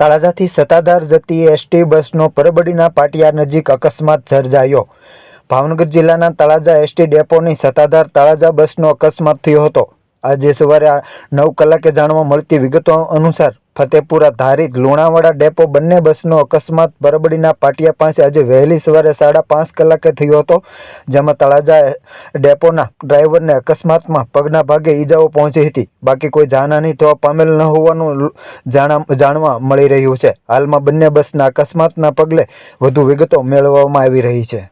તળાજાથી સત્તાધાર જતી એસટી બસનો પરબડીના પાટિયા નજીક અકસ્માત સર્જાયો. ભાવનગર જિલ્લાના તળાજા એસટી ડેપોની સત્તાધાર તળાજા બસનો અકસ્માત થયો હતો. આજે સવારે નવ કલાકે જાણવા મળતી વિગતો અનુસાર ફતેપુરા ધારીત લુણાવાડા ડેપો બંને બસનો અકસ્માત બરબડીના પાટિયા પાસે આજે વહેલી સવારે સાડા પાંચ કલાકે થયો હતો, જેમાં તળાજા ડેપોના ડ્રાઈવરને અકસ્માતમાં પગના ભાગે ઈજાઓ પહોંચી હતી. બાકી કોઈ જાનહાની થવા પામેલ ન હોવાનું જાણવા મળી રહ્યું છે. હાલમાં બંને બસના અકસ્માતના પગલે વધુ વિગતો મેળવવામાં આવી રહી છે.